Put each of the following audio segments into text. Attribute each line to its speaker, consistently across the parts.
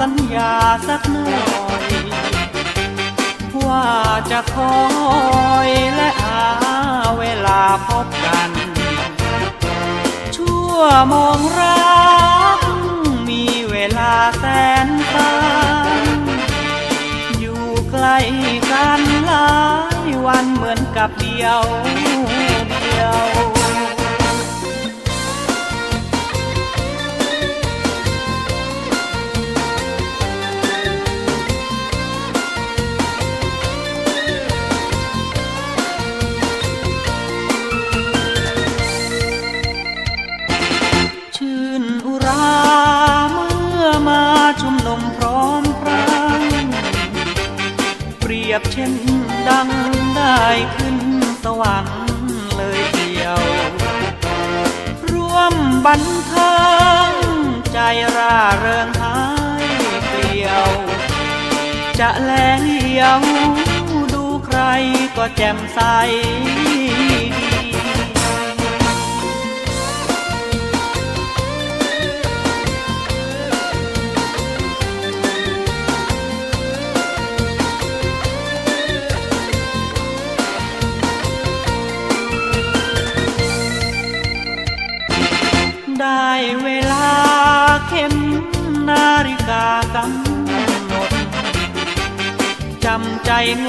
Speaker 1: สัญญาสักหน่อย ว่าจะคอยและหาเวลาพบกัน ชั่วโมงรัก มีเวลาแสนสั้นอยู่ใกล้กันหลายวันเหมือนกับเดียวเดียว ชื่นอุราเมื่อมาชุมนุมพร้อมพรังเปรียบเช่นดังได้ขึ้นสวรรค์เลยเดียว ร่วมบันเทิงใจร่าเริงหายเกลียว จะแลเลียวดูใครก็แจ่มใส ง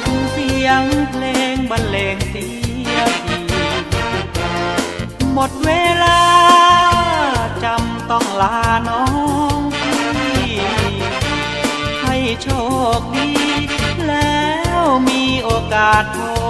Speaker 1: ดเสียงเพลงบรรเลงเสียทีหมดเวลาจำต้องลาน้องพี่ให้โชคดีแล้วมีโอกาสพบ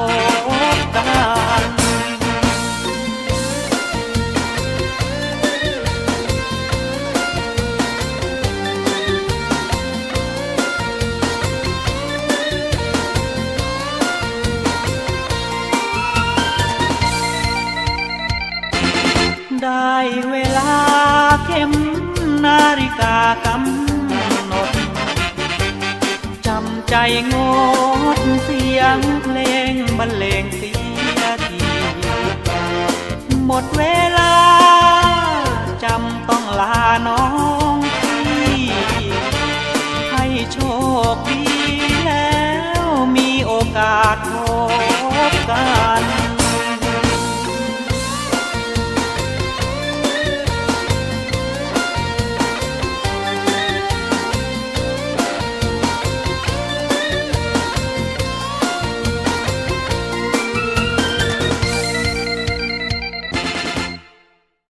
Speaker 1: ได้เวลาเข็มนาฬิกากำหนด จำใจงดเสียงเพลงบรรเลงเสียทีหมดเว